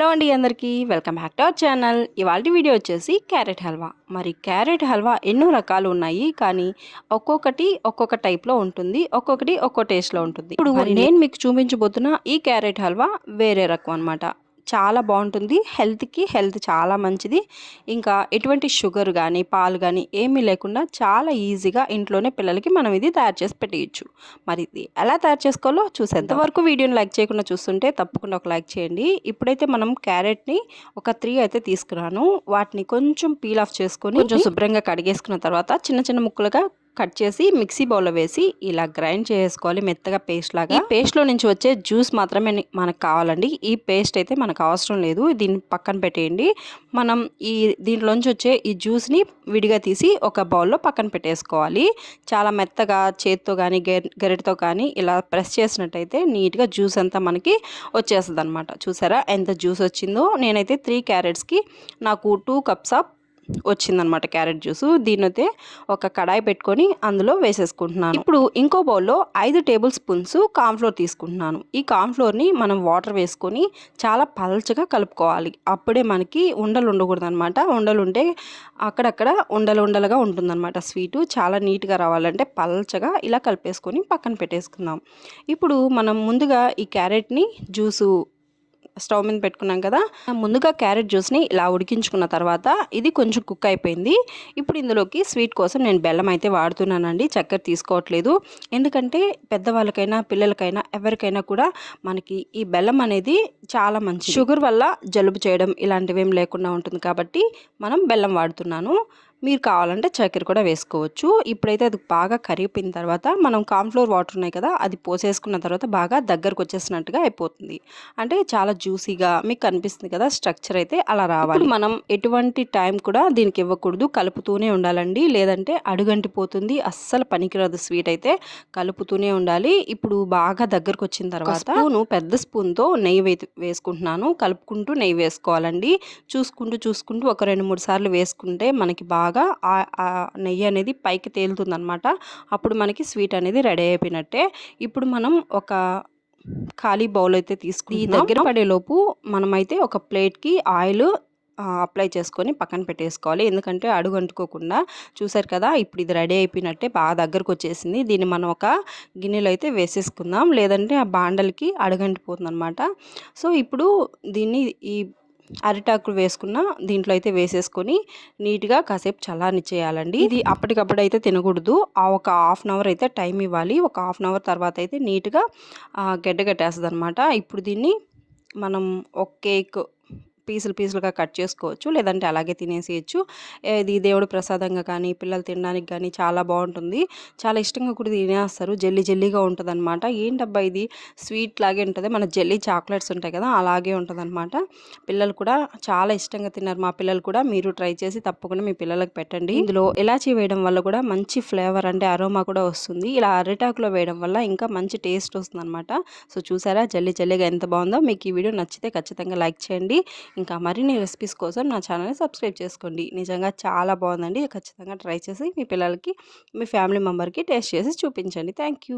Hello అండి అందరికీ. Welcome back to our channel. ఇవాళ వీడియో వచ్చేసి క్యారెట్ హల్వా. మరి క్యారెట్ హల్వా ఎన్నో రకాలు ఉన్నాయి. కానీ ఒక్కొక్కటి ఒక్కొక్క టైప్లో ఉంటుంది. ఒక్కొక్కటి ఒక్కో టేస్ట్లో ఉంటుంది. ఇప్పుడు నేను మీకు చూపించబోతున్న ఈ క్యారెట్ హల్వా వేరే రకం అనమాట చాలా బాగుంటుంది. హెల్త్కి హెల్త్ చాలా మంచిది. ఇంకా ఎటువంటి షుగర్ కానీ పాలు కానీ ఏమీ లేకుండా చాలా ఈజీగా ఇంట్లోనే పిల్లలకి మనం ఇది తయారు చేసి పెట్టేయచ్చు. మరి ఇది ఎలా తయారు చేసుకోవాలో చూసేంత వరకు వీడియోని లైక్ చేయకుండా చూస్తుంటే తప్పకుండా ఒక లైక్ చేయండి. ఇప్పుడైతే మనం క్యారెట్ని ఒక త్రీ అయితే తీసుకున్నాను. వాటిని కొంచెం పీల్ ఆఫ్ చేసుకొని కొంచెం శుభ్రంగా కడిగేసుకున్న తర్వాత చిన్న చిన్న ముక్కలుగా కట్ చేసి మిక్సీ బౌల్లో వేసి ఇలా గ్రైండ్ చేసుకోవాలి మెత్తగా పేస్ట్ లాగా. ఈ పేస్ట్లో నుంచి వచ్చే జ్యూస్ మాత్రమే మనకు కావాలండి. ఈ పేస్ట్ అయితే మనకు అవసరం లేదు. దీన్ని పక్కన పెట్టేయండి. మనం ఈ దీంట్లోంచి వచ్చే ఈ జ్యూస్ని విడిగా తీసి ఒక బౌల్లో పక్కన పెట్టేసుకోవాలి. చాలా మెత్తగా చేతితో కానీ గెరెట్తో కానీ ఇలా ప్రెస్ చేసినట్టయితే నీట్గా జ్యూస్ అంతా మనకి వచ్చేస్తుంది అనమాట చూసారా? ఎంత జ్యూస్ వచ్చిందో? నేనైతే త్రీ క్యారెట్స్కి నాకు టూ కప్స్ ఆఫ్ వచ్చిందనమాట క్యారెట్ జ్యూస్. దీన్నైతే ఒక కడాయి పెట్టుకొని అందులో వేసేసుకుంటున్నాను. ఇప్పుడు ఇంకో బౌల్లో ఐదు టేబుల్ స్పూన్స్ కాన్ఫ్లోర్ తీసుకుంటున్నాను. ఈ కాన్ఫ్లోర్ని మనం వాటర్ వేసుకొని చాలా పల్చగా కలుపుకోవాలి. అప్పుడే మనకి ఉండలు ఉండకూడదు అనమాట ఉండలు ఉంటే అక్కడక్కడ ఉండలు ఉండలుగా ఉంటుందన్నమాట స్వీటు. చాలా నీట్గా రావాలంటే పల్చగా ఇలా కలిపేసుకొని పక్కన పెట్టేసుకుందాం. ఇప్పుడు మనం ముందుగా ఈ క్యారెట్ని జ్యూసు స్టవ్ మీద పెట్టుకున్నాం కదా ముందుగా క్యారెట్ జ్యూస్ని ఇలా ఉడికించుకున్న తర్వాత ఇది కొంచెం కుక్ అయిపోయింది. ఇప్పుడు ఇందులోకి స్వీట్ కోసం నేను బెల్లం అయితే వాడుతున్నానండి చక్కెర తీసుకోవట్లేదు. ఎందుకంటే పెద్దవాళ్ళకైనా పిల్లలకైనా ఎవరికైనా కూడా మనకి ఈ బెల్లం అనేది చాలా మంచి షుగర్ వల్ల జలుబు చేయడం ఇలాంటివి ఏం లేకుండా ఉంటుంది కాబట్టి మనం బెల్లం వాడుతున్నాను. మీరు కావాలంటే చక్కెర కూడా వేసుకోవచ్చు. ఇప్పుడైతే అది బాగా కరిగిపోయిన తర్వాత మనం కాన్ఫ్లోర్ వాటర్ ఉన్నాయి కదా అది పోసేసుకున్న తర్వాత బాగా దగ్గరకు వచ్చేసినట్టుగా అయిపోతుంది. అంటే చాలా జ్యూసీగా మీకు కనిపిస్తుంది కదా స్ట్రక్చర్ అయితే అలా రావాలి. మనం ఎటువంటి టైం కూడా దీనికి ఇవ్వకూడదు. కలుపుతూనే ఉండాలండి. లేదంటే అడుగంటిపోతుంది. అస్సలు పనికిరాదు స్వీట్ అయితే. కలుపుతూనే ఉండాలి. ఇప్పుడు బాగా దగ్గరకు వచ్చిన తర్వాత స్పూను పెద్ద స్పూన్తో నెయ్యి వే వేసుకుంటున్నాను. కలుపుకుంటూ నెయ్యి వేసుకోవాలండి. చూసుకుంటూ చూసుకుంటూ ఒక రెండు మూడు సార్లు వేసుకుంటే మనకి బాగా బాగా ఆ నెయ్యి అనేది పైకి తేలుతుందనమాట అప్పుడు మనకి స్వీట్ అనేది రెడీ అయిపోయినట్టే. ఇప్పుడు మనం ఒక ఖాళీ బౌల్ అయితే తీసుకుని దగ్గర పడేలోపు మనమైతే ఒక ప్లేట్కి ఆయిల్ అప్లై చేసుకొని పక్కన పెట్టేసుకోవాలి. ఎందుకంటే అడుగు అంటుకోకుండా చూసారు కదా ఇప్పుడు ఇది రెడీ అయిపోయినట్టే బాగా దగ్గరకు వచ్చేసింది. దీన్ని మనం ఒక గిన్నెలో అయితే వేసేసుకుందాం. లేదంటే ఆ బాండలకి అడుగంటిపోతుంది అనమాట సో ఇప్పుడు దీన్ని ఈ అరిటాకులు వేసుకున్న దీంట్లో అయితే వేసేసుకొని నీట్గా కాసేపు చల్లారని చేయాలండి ఇది అప్పటికప్పుడు అయితే తినకూడదు. ఆ ఒక హాఫ్ అన్ అవర్ అయితే టైం ఇవ్వాలి. ఒక హాఫ్ అన్ అవర్ తర్వాత అయితే నీట్గా గడ్డ కట్టేస్తుంది అనమాట ఇప్పుడు దీన్ని మనం ఒక కేక్ పీసులు పీసులుగా కట్ చేసుకోవచ్చు లేదంటే అలాగే తినేసేయచ్చు. ఇది దేవుడు ప్రసాదంగా కానీ పిల్లలు తినడానికి కానీ చాలా బాగుంటుంది. చాలా ఇష్టంగా కూడా తినేస్తారు. జల్లీ జల్లీగా ఉంటుంది అనమాట ఏంటబ్బా ఇది? స్వీట్ లాగే ఉంటుంది. మన జల్లీ చాక్లెట్స్ ఉంటాయి కదా అలాగే ఉంటుంది అనమాట పిల్లలు కూడా చాలా ఇష్టంగా తిన్నారు. మా పిల్లలు కూడా మీరు ట్రై చేసి తప్పకుండా మీ పిల్లలకు పెట్టండి. ఇందులో ఇలాచీ వేయడం వల్ల కూడా మంచి ఫ్లేవర్ అంటే అరోమా కూడా వస్తుంది. ఇలా అరిటాకులో వేయడం వల్ల ఇంకా మంచి టేస్ట్ వస్తుంది అనమాట సో చూసారా? జల్లి జల్లిగా ఎంత బాగుందో. మీకు ఈ వీడియో నచ్చితే ఖచ్చితంగా లైక్ చేయండి. ఇంకా మరిన్ని రెసిపీస్ కోసం నా ఛానల్ని సబ్స్క్రైబ్ చేసుకోండి. నిజంగా చాలా బాగుందండి. ఖచ్చితంగా ట్రై చేసి మీ పిల్లలకి మీ ఫ్యామిలీ మెంబర్కి టేస్ట్ చేసి చూపించండి. థ్యాంక్